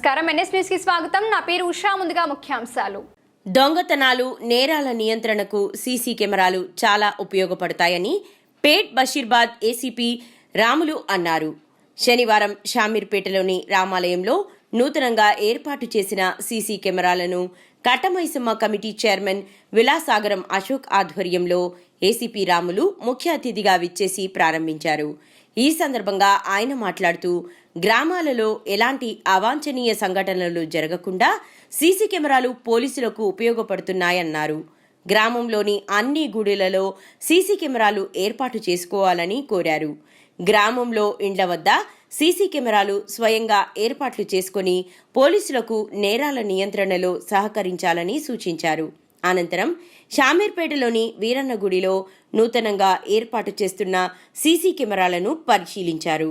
నమస్కారం. ఎన్ఎస్ స్వాగతం. నా పేరు ఉషా. ముందుగా ముఖ్యాంశాలు. దొంగతనాలు నేరాల నియంత్రణకు సీసీ కెమెరాలు చాలా ఉపయోగపడతాయని పేట్ బషీర్బాద్ ఏసీపీ రాములు అన్నారు. శనివారం షామీర్పేటలోని రామాలయంలో నూతనంగా ఏర్పాటు చేసిన సీసీ కెమెరాలను కట్టమైసమ్మ కమిటీ చైర్మన్ విలాసాగరం అశోక్ ఆధ్వర్యంలో ఏసీపీ రాములు ముఖ్య అతిథిగా విచ్చేసి ప్రారంభించారు. ఈ సందర్భంగా ఆయన మాట్లాడుతూ గ్రామాలలో ఎలాంటి అవాంఛనీయ సంఘటనలు జరగకుండా సీసీ కెమెరాలు పోలీసులకు ఉపయోగపడుతున్నాయన్నారు. గ్రామంలోని అన్ని గుడిలలో సీసీ కెమెరాలు ఏర్పాటు చేసుకోవాలని కోరారు. గ్రామంలో ఇండ్ల వద్ద సీసీ కెమెరాలు స్వయంగా ఏర్పాట్లు చేసుకుని పోలీసులకు నేరాల నియంత్రణలో సహకరించాలని సూచించారు. అనంతరం షామీర్పేటలోని వీరన్న గుడిలో నూతనంగా ఏర్పాటు చేస్తున్న సీసీ కెమెరాలను పరిశీలించారు.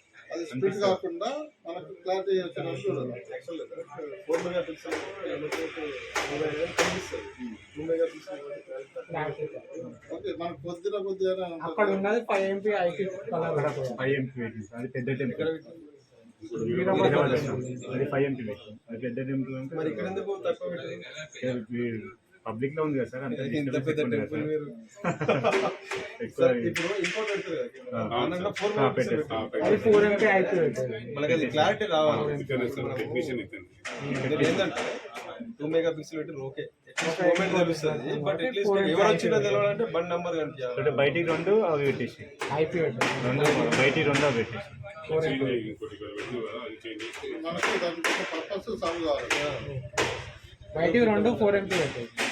అది స్పీడ్ కాకుండా మనకు క్లారిటీ వచ్చేటట్టు చూడాలి ఫోర్ మెగా పిక్సెల్ కనిపిస్తుంది. టూ మెగా పిక్సెల్ ఓకే మనకు కొద్దిగా కొద్దిగా అక్కడ ఉన్నది five MP it five MP అది పెద్ద టెంపుల్ అది ఫైవ్ ఎంపీ అది పెద్ద మరి ఇక్కడ ఎందుకు తక్కువ? పబ్లిక్లో ఉంది కదా సార్ అంత క్లారిటీ రావాలి. టూ మెగా పిక్సెల్ పెట్టి ఓకే బయటికి రెండు అవి పెట్టేసి. రెండు బయటికి రెండు అవి పెట్టేసి. బయటికి రెండు ఫోర్ ఎంపీ పెట్టాయి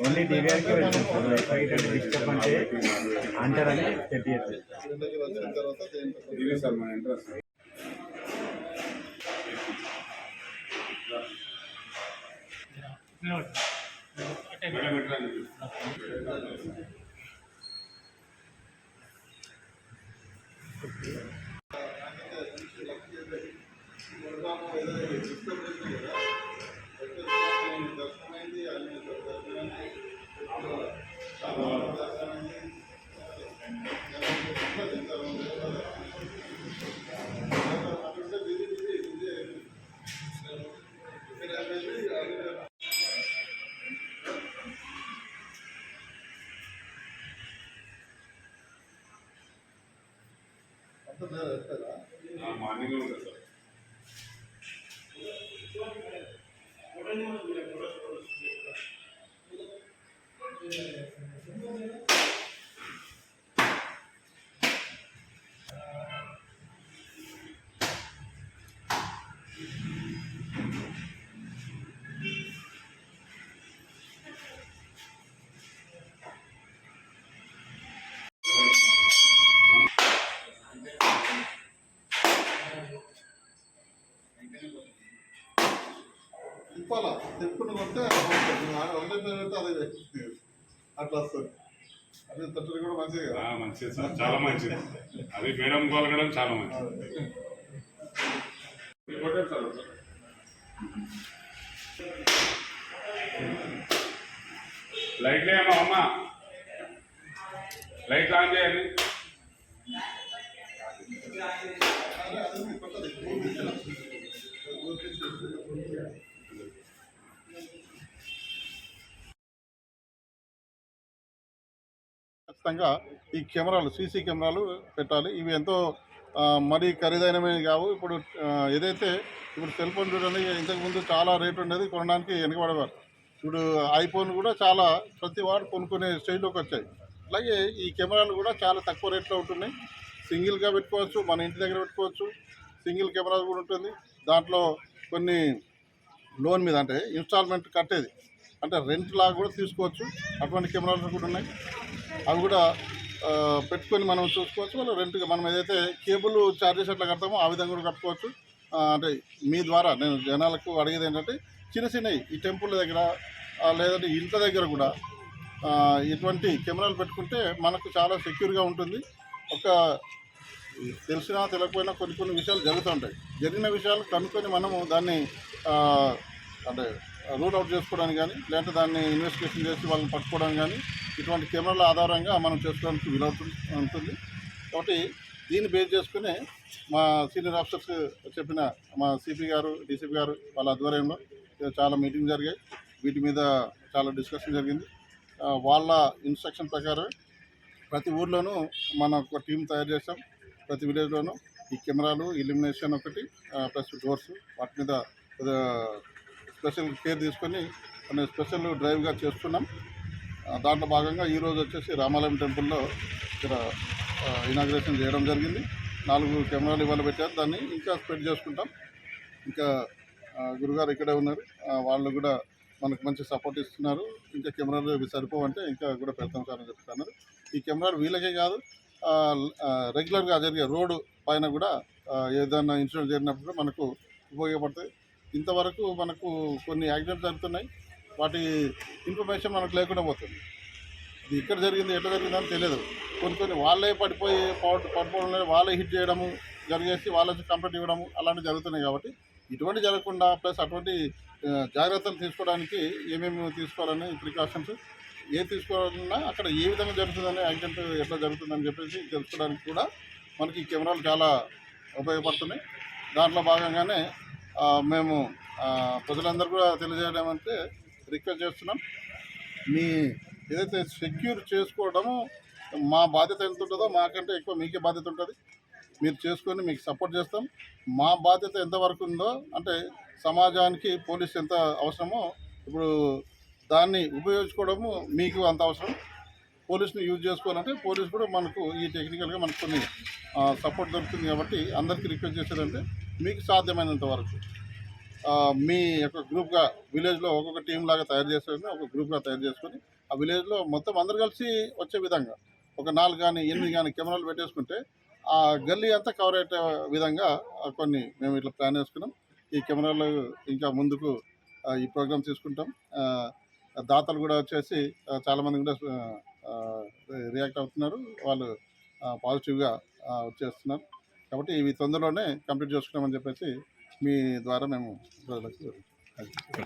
ఓన్లీ డివిఆర్కే వైఫై డిస్టర్బ్ అంటే అంటారని పెట్టేది దీనికి వచ్చిన తర్వాత దేంట్లో మార్నింగ్ ఉంటుంది సార్. తిప్పాలా అదే అట్లా వస్తుంది అదే తట్టుడు కూడా మంచిది కదా మంచిది సార్ చాలా మంచిది అది మేడం పాల్గొనడం చాలా మంచిది లైట్లు ఏమో అమ్మ లైట్ ఆన్ చేయండి ఖచ్చితంగా ఈ కెమెరాలు సీసీ కెమెరాలు పెట్టాలి. ఇవి ఎంతో మరీ ఖరీదైనవి కావు. ఇప్పుడు ఏదైతే ఇప్పుడు సెల్ ఫోన్ చూడండి ఇంతకుముందు చాలా రేట్ ఉండేది కొనడానికి వెనకబడేవారు. ఇప్పుడు ఐఫోన్ కూడా చాలా ప్రతి వాడు కొనుక్కునే స్టేజ్లోకి వచ్చాయి. అలాగే ఈ కెమెరాలు కూడా చాలా తక్కువ రేట్లో ఉంటున్నాయి. సింగిల్గా పెట్టుకోవచ్చు మన ఇంటి దగ్గర పెట్టుకోవచ్చు. సింగిల్ కెమెరా కూడా ఉంటుంది. దాంట్లో కొన్ని లోన్ మీద అంటే ఇన్స్టాల్మెంట్ కట్టేది. అంటే రెంట్ లాగా కూడా తీసుకోవచ్చు. అటువంటి కెమెరాలు కూడా ఉన్నాయి. అవి కూడా పెట్టుకొని మనం చూసుకోవచ్చు. వాళ్ళు రెంట్గా మనం ఏదైతే కేబుల్ ఛార్జెస్ ఎట్లా కడతామో ఆ విధంగా కూడా కట్టుకోవచ్చు. అంటే మీ ద్వారా నేను జనాలకు అడిగేది ఏంటంటే చిన్న చిన్నవి ఈ టెంపుల్ దగ్గర లేదంటే ఇంట్ల దగ్గర కూడా ఇటువంటి కెమెరాలు పెట్టుకుంటే మనకు చాలా సెక్యూర్గా ఉంటుంది. ఒక తెలిసినా తెలియకపోయినా కొన్ని కొన్ని విషయాలు జరుగుతుంటాయి జరిగిన విషయాలు కనుక్కొని మనము దాన్ని అంటే రూట్ అవుట్ చేసుకోవడానికి కానీ లేదంటే దాన్ని ఇన్వెస్టిగేషన్ చేసి వాళ్ళని పట్టుకోవడానికి కానీ ఇటువంటి కెమెరాల ఆధారంగా మనం చేసుకోవడానికి వీలవుతుంది ఉంటుంది. కాబట్టి దీన్ని బేస్ చేసుకుని మా సీనియర్ ఆఫీసర్స్ చెప్పిన మా సిపి గారు డీసీపీ గారు వాళ్ళ ఆధ్వర్యంలో చాలా మీటింగ్ జరిగాయి. వీటి మీద చాలా డిస్కషన్ జరిగింది. వాళ్ళ ఇన్స్ట్రక్షన్ ప్రకారం ప్రతి ఊర్లోనూ మనం ఒక టీం తయారు చేస్తాం ప్రతి విలేజ్లోనూ ఈ కెమెరాలు ఇల్యూమినేషన్ ఒకటి ప్లస్ డోర్స్ వాటి మీద స్పెషల్ కేర్ తీసుకొని కొన్ని స్పెషల్ డ్రైవ్గా చేస్తున్నాం. దాంట్లో భాగంగా ఈరోజు వచ్చేసి రామాలయం టెంపుల్లో ఇక్కడ ఇనాగ్రేషన్ చేయడం జరిగింది. నాలుగు కెమెరాలు ఇవాళ పెట్టారు. దాన్ని ఇంకా స్ప్రెడ్ చేసుకుంటాం. ఇంకా గురుగారు ఇక్కడే ఉన్నారు. వాళ్ళు కూడా మనకు మంచి సపోర్ట్ ఇస్తున్నారు. ఇంకా కెమెరాలు ఇవి సరిపోవంటే ఇంకా కూడా పెడతాం సార్ అని చెప్తున్నారు. ఈ కెమెరాలు వీళ్ళకే కాదు రెగ్యులర్గా జరిగే రోడ్డు పైన కూడా ఏదైనా ఇన్సిడెంట్ జరిగినప్పుడు మనకు ఉపయోగపడతాయి. ఇంతవరకు మనకు కొన్ని యాక్సిడెంట్స్ జరుగుతున్నాయి. వాటి ఇన్ఫర్మేషన్ మనకు లేకుండా పోతుంది. ఇది ఎక్కడ జరిగింది ఎట్లా జరిగింది అని తెలియదు. కొన్ని కొన్ని వాళ్ళే పడిపోయి పడిపోవడం వాళ్ళే హిట్ చేయడము జరిగేసి వాళ్ళకి కంప్లైంట్ ఇవ్వడము అలాంటివి జరుగుతున్నాయి కాబట్టి ఇటువంటి జరగకుండా ప్లస్ అటువంటి జాగ్రత్తలు తీసుకోవడానికి ఏమేమి తీసుకోవాలని ప్రికాషన్స్ ఏ తీసుకోవాలన్నా అక్కడ ఏ విధంగా జరుగుతుందని యాక్సిడెంట్ ఎట్లా జరుగుతుందని చెప్పేసి తెలుసుకోవడానికి కూడా మనకి కెమెరాలు చాలా ఉపయోగపడుతున్నాయి. దాంట్లో భాగంగానే మేము ప్రజలందరూ కూడా తెలియజేయడం అంటే రిక్వెస్ట్ చేస్తున్నాం. మీ ఏదైతే సెక్యూర్ చేసుకోవడము మా బాధ్యత ఎంత ఉంటుందో మాకంటే ఎక్కువ మీకే బాధ్యత ఉంటుంది. మీరు చేసుకొని మీకు సపోర్ట్ చేస్తాం. మా బాధ్యత ఎంతవరకు ఉందో అంటే సమాజానికి పోలీస్ ఎంత అవసరమో ఇప్పుడు దాన్ని ఉపయోగించుకోవడము మీకు అంత అవసరం. పోలీస్ని యూజ్ చేసుకోవాలంటే పోలీస్ కూడా మనకు ఈ టెక్నికల్గా మనకు కొన్ని సపోర్ట్ దొరుకుతుంది కాబట్టి అందరికీ రిక్వెస్ట్ చేసేదంటే మీకు సాధ్యమైనంత వరకు. మీ యొక్క గ్రూప్గా విలేజ్లో ఒక్కొక్క టీం లాగా తయారు చేసుకొని ఒక గ్రూప్గా తయారు చేసుకొని ఆ విలేజ్లో మొత్తం అందరు కలిసి వచ్చే విధంగా ఒక నాలుగు కానీ ఎనిమిది కానీ కెమెరాలు పెట్టేసుకుంటే ఆ గల్లీ అంతా కవర్ అయ్యే విధంగా కొన్ని మేము ఇట్లా ప్లాన్ చేసుకున్నాం. ఈ కెమెరాలు ఇంకా ముందుకు ఈ ప్రోగ్రామ్ తీసుకుంటాం. దాతలు కూడా వచ్చేసి చాలామంది కూడా రియాక్ట్ అవుతున్నారు. వాళ్ళు పాజిటివ్గా వచ్చేస్తున్నారు. కాబట్టి ఇవి తొందరలోనే కంప్లీట్ చేసుకున్నామని చెప్పేసి మీ ద్వారా మేము ప్రజలకు